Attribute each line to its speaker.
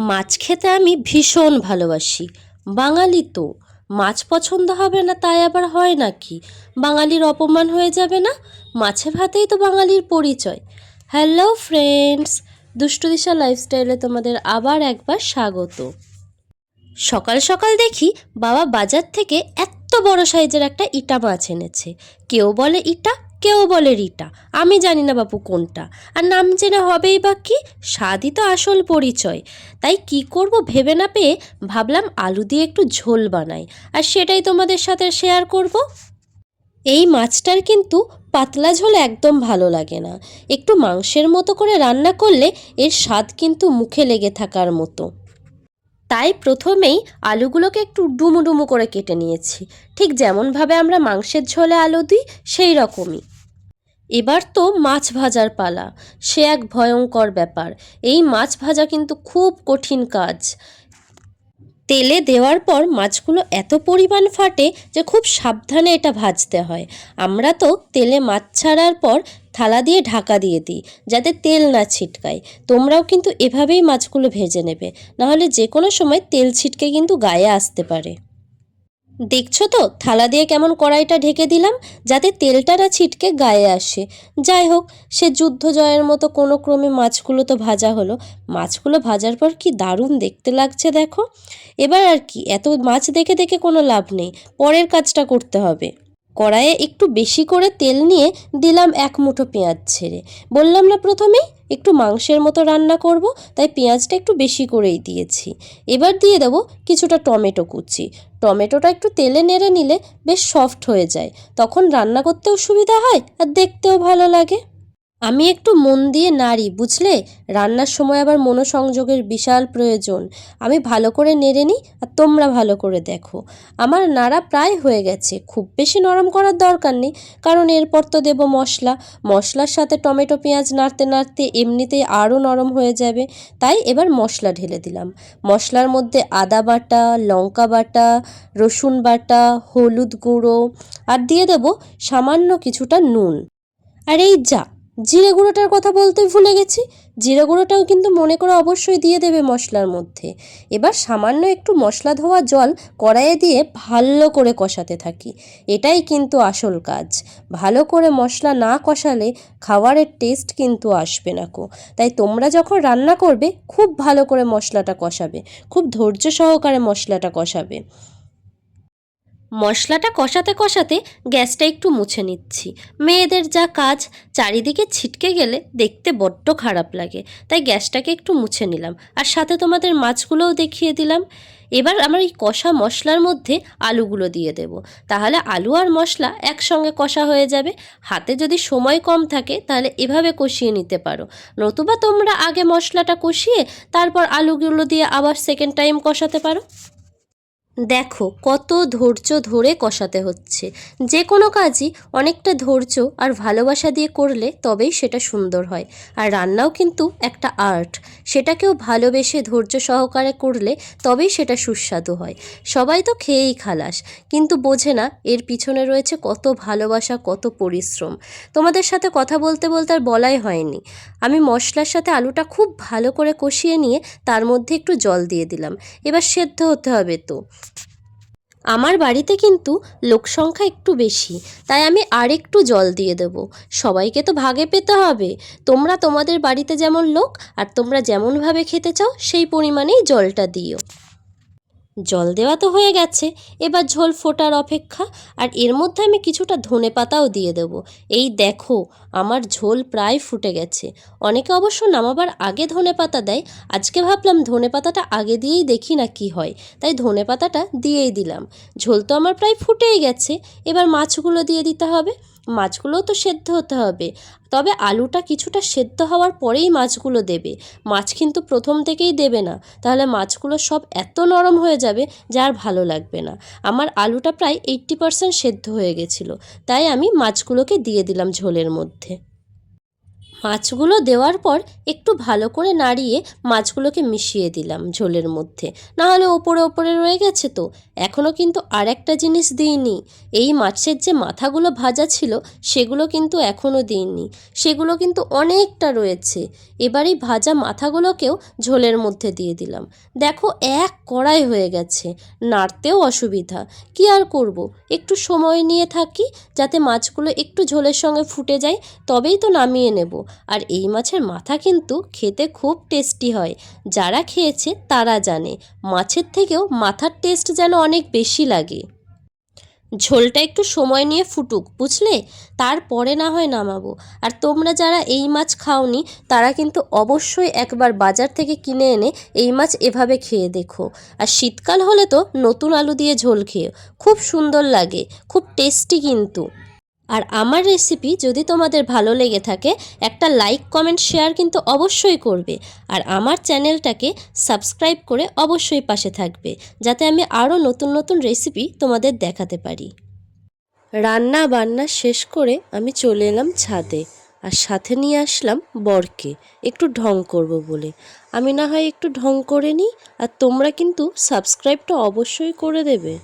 Speaker 1: মাছ খেতে আমি ভীষণ ভালোবাসি। বাঙালি তো। মাছ পছন্দ হবে না, তাই আবার হয় নাকি? বাঙালির অপমান হয়ে যাবে না? মাছে ভাতেই তো বাঙালির পরিচয়। হ্যালো ফ্রেন্ডস দুষ্টু দিশা লাইফস্টাইলে তোমাদের আবার একবার স্বাগত। সকাল সকাল দেখি বাবা বাজার থেকে এত বড় সাইজের একটা ইটা মাছ এনেছে। কেউ বলে, ইটা কেউ বলে রিটা আমি জানি না বাপু কোনটা। আর নাম জেনে হবেই বা কি, স্বাদই তো আসল পরিচয়। তাই কি করব ভেবে না পেয়ে ভাবলাম আলু দিয়ে একটু ঝোল বানাই। আর সেটাই তোমাদের সাথে শেয়ার করব। এই মাছটার কিন্তু পাতলা ঝোল একদম ভালো লাগে না। একটু মাংসের মতো করে রান্না করলে এর স্বাদ কিন্তু মুখে লেগে থাকার মতো। তাই প্রথমেই আলুগুলোকে একটু ডুমু ডুমু করে কেটে নিয়েছি। ঠিক যেমনভাবে আমরা মাংসের ঝোলে আলু দিই, সেই রকমই। এবার তো মাছ ভাজার পালা। সে এক ভয়ঙ্কর ব্যাপার। এই মাছ ভাজা কিন্তু খুব কঠিন কাজ। তেলে দেওয়ার পর মাছগুলো এত পরিমাণ ফাটে যে খুব সাবধানে এটা ভাজতে হয়। আমরা তো তেলে মাছ ছাড়ার পর থালা দিয়ে ঢাকা দিয়ে দিই, যাতে তেল না ছিটকায়। তোমরাও কিন্তু এভাবেই মাছগুলো ভেজে নেবে। নাহলে যে কোনো সময় তেল ছিটকে কিন্তু গায়ে আসতে পারে। দেখছ তো, থালা দিয়ে কেমন কড়াইটা ঢেকে দিলাম, যাতে তেলটা না ছিটকে গায়ে আসে। যাই হোক, সে যুদ্ধ জয়ের মতো কোনো ক্রমে মাছগুলো তো ভাজা হলো। মাছগুলো ভাজার পর কি দারুণ দেখতে লাগছে দেখো। এবার আর কি, এত মাছ দেখে দেখে কোনো লাভ নেই, পরের কাজটা করতে হবে। কড়াইয়ে একটু বেশি করে তেল নিয়ে দিলাম এক মুঠো পেঁয়াজ ছেড়ে। বললাম না প্রথমেই একটু মাংসের মতো রান্না করব, তাই পেঁয়াজটা একটু বেশি করেই দিয়েছি। এবার দিয়ে দেব কিছুটা টমেটো কুচি। টমেটোটা একটু তেলে নেড়ে নিলে বেশ সফট হয়ে যায়। তখন রান্না করতেও সুবিধা হয় আর দেখতেও ভালো লাগে। আমি একটু মন দিয়ে নাড়ি, বুঝলে? রান্নার সময় আবার মনোসংযোগের বিশাল প্রয়োজন। আমি ভালো করে নেড়ে নিই আর তোমরা ভালো করে দেখো। আমার নাড়া প্রায় হয়ে গেছে। খুব বেশি নরম করার দরকার নেই, কারণ এরপর তো দেবো মশলা। মশলার সাথে টমেটো, পেঁয়াজ নাড়তে নাড়তে এমনিতেই আরও নরম হয়ে যাবে, তাই এবার মশলা ঢেলে দিলাম। মশলার মধ্যে আদা বাটা, লঙ্কা বাটা, রসুন বাটা, হলুদ গুঁড়ো আর দিয়ে দেবো সামান্য কিছুটা নুন। আর এই যা জিরে গুঁড়োটার কথা বলতে ভুলে গেছি। জিরে গুঁড়োটাও কিন্তু মনে করে অবশ্যই দিয়ে দেবে মশলার মধ্যে। এবার সামান্য একটু মশলা ধোয়া জল কড়াইয়ে দিয়ে ভালো করে কষাতে থাকি। এটাই কিন্তু আসল কাজ। ভালো করে মশলা না কষালে খাবারের টেস্ট কিন্তু আসবে না কো। তাই তোমরা যখন রান্না করবে, খুব ভালো করে মশলাটা কষাবে। খুব ধৈর্য সহকারে মশলাটা কষাবে। মশলাটা কষাতে কষাতে গ্যাসটা একটু মুছে নিচ্ছি। মেয়েদের যা কাজ, চারিদিকে ছিটকে গেলে দেখতে বড্ড খারাপ লাগে। তাই গ্যাসটাকে একটু মুছে নিলাম। আর সাথে তোমাদের মাছগুলোও দেখিয়ে দিলাম। এবার আমার এই কষা মশলার মধ্যে আলুগুলো দিয়ে দেব। তাহলে আলু আর মশলা একসঙ্গে কষা হয়ে যাবে। হাতে যদি সময় কম থাকে, তাহলে এভাবে কষিয়ে নিতে পারো। নতুবা তোমরা আগে মশলাটা কষিয়ে, তারপর আলুগুলো দিয়ে আবার সেকেন্ড টাইম কষাতে পারো। দেখো, কত ধৈর্য ধরে কষাতে হচ্ছে। যে কোনো কাজই অনেকটা ধৈর্য আর ভালোবাসা দিয়ে করলে তবেই সেটা সুন্দর হয়। আর রান্নাও কিন্তু একটা আর্ট। সেটাকেও ভালোবেসে ধৈর্য সহকারে করলে তবেই সেটা সুস্বাদু হয়। সবাই তো খেয়েই খালাস, কিন্তু বোঝে না এর পিছনে রয়েছে কত ভালোবাসা, কত পরিশ্রম। তোমাদের সাথে কথা বলতে বলতে আর বলাই হয়নি। আমি মশলার সাথে আলুটা খুব ভালো করে কষিয়ে নিয়ে তার মধ্যে একটু জল দিয়ে দিলাম। এবার সেদ্ধ হতে হবে তো। আমার বাড়িতে কিন্তু লোক সংখ্যা একটু বেশি, তাই আমি আর একটু জল দিয়ে দেব। সবাইকে তো ভাগে পেতে হবে। তোমরা তোমাদের বাড়িতে যেমন লোক আর তোমরা যেমনভাবে খেতে চাও, সেই পরিমাণেই জলটা দিও। জল দেওয়া তো হয়ে গেছে, এবার ঝোল ফোটার অপেক্ষা, আর এর মধ্যে আমি কিছুটা ধনে পাতাও দিয়ে দেবো। এই দেখো, আমার ঝোল প্রায় ফুটে গেছে। অনেকে অবশ্য নামাবার আগে ধনে পাতা দেয়, আজকে ভাবলাম ধনে পাতাটা আগে দিয়েই দেখি না কি হয়, তাই ধনে পাতাটা দিয়েই দিলাম। ঝোল তো আমার প্রায় ফুটেই গেছে, এবার মাছগুলো দিয়ে দিতে হবে। মাছগুলোও তো সেদ্ধ হতে হবে। তবে আলুটা কিছুটা সেদ্ধ হওয়ার পরেই মাছগুলো দেবে। মাছ কিন্তু প্রথম থেকেই দেবে না। তাহলে মাছগুলো সব এত নরম হয়ে যাবে যা আর ভালো লাগবে না। আমার আলুটা প্রায় এইট্টি পারসেন্ট সেদ্ধ হয়ে গেছিল। তাই আমি মাছগুলোকে দিয়ে দিলাম ঝোলের মধ্যে। মাছগুলো দেওয়ার পর একটু ভালো করে নাড়িয়ে মাছগুলোকে মিশিয়ে দিলাম ঝোলের মধ্যে। নাহলে ওপরে ওপরে রয়ে গেছে তো। এখনও কিন্তু আর একটা জিনিস দিইনি। এই মাছের যে মাথাগুলো ভাজা ছিল, সেগুলো কিন্তু এখনও দিইনি। সেগুলো কিন্তু অনেকটা রয়েছে। এবার এই ভাজা মাথাগুলোকেও ঝোলের মধ্যে দিয়ে দিলাম। দেখো এক কড়াই হয়ে গেছে। নাড়তেও অসুবিধা। কি আর করব? একটু সময় নিয়ে থাকি যাতে মাছগুলো একটু ঝোলের সঙ্গে ফুটে যায়, তবেই তো নামিয়ে নেব। আর এই মাছের মাথা কিন্তু খেতে খুব টেস্টি হয়। যারা খেয়েছে তারা জানে, মাছের থেকেও মাথার টেস্ট যেন অনেক বেশি লাগে। ঝোলটা একটু সময় নিয়ে ফুটুক, বুঝলে? তারপরে না হয় নামাবো। আর তোমরা যারা এই মাছ খাওনি, তারা কিন্তু অবশ্যই একবার বাজার থেকে কিনে এনে এই মাছ এভাবে খেয়ে দেখো। আর শীতকাল হলে তো নতুন আলু দিয়ে ঝোল খেয়ে, খুব সুন্দর লাগে, খুব টেস্টি কিন্তু। আর আমার রেসিপি যদি তোমাদের ভালো লেগে থাকে, একটা লাইক কমেন্ট শেয়ার কিন্তু অবশ্যই করবে। আর আমার চ্যানেলটাকে সাবস্ক্রাইব করে অবশ্যই পাশে থাকবে, যাতে আমি আরও নতুন নতুন রেসিপি তোমাদের দেখাতে পারি। রান্না বান্না শেষ করে আমি চলে এলাম ছাদে, আর সাথে নিয়ে আসলাম বরকে। একটু ঢং করব বলে। আমি না হয় একটু ঢং করে নিই, আর তোমরা কিন্তু সাবস্ক্রাইবটা অবশ্যই করে দেবে।